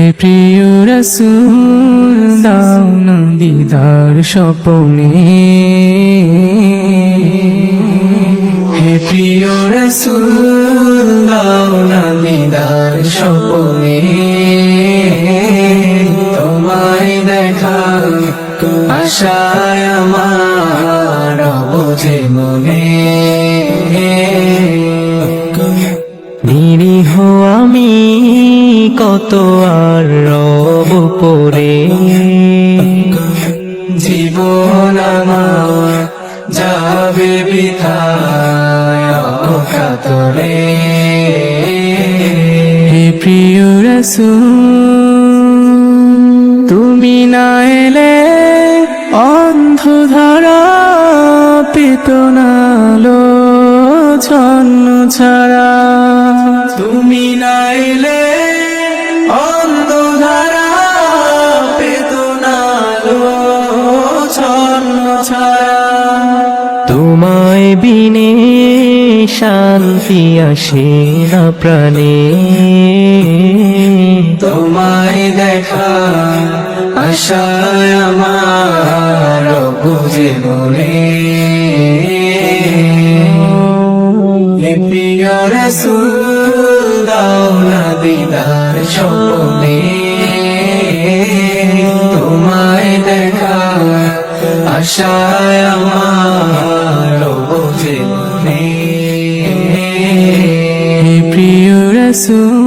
হে প্রিয় রসুল, দাও না দিদার স্বপনে। হে প্রিয় রসুল, দাও না দিদার স্বপনে। তোমায় দেখা আশায় আমার বোঝে মনে। নিরীহ আমি কত আর রব পরে। জীবন আমার যাবে বিধায় কাতরে হে প্রিয় রসুল তুমি না এলে অন্ধধারা পেত নালো ছন্ন ছাড়া। তুমি না এলে শান্তি আসে না প্রাণে। তোমায় দেখা আশায় আমার বুঝে মনে। প্রিয় রসুল দাও না দিদার তোমায় দেখা আশায় ಯೇಸು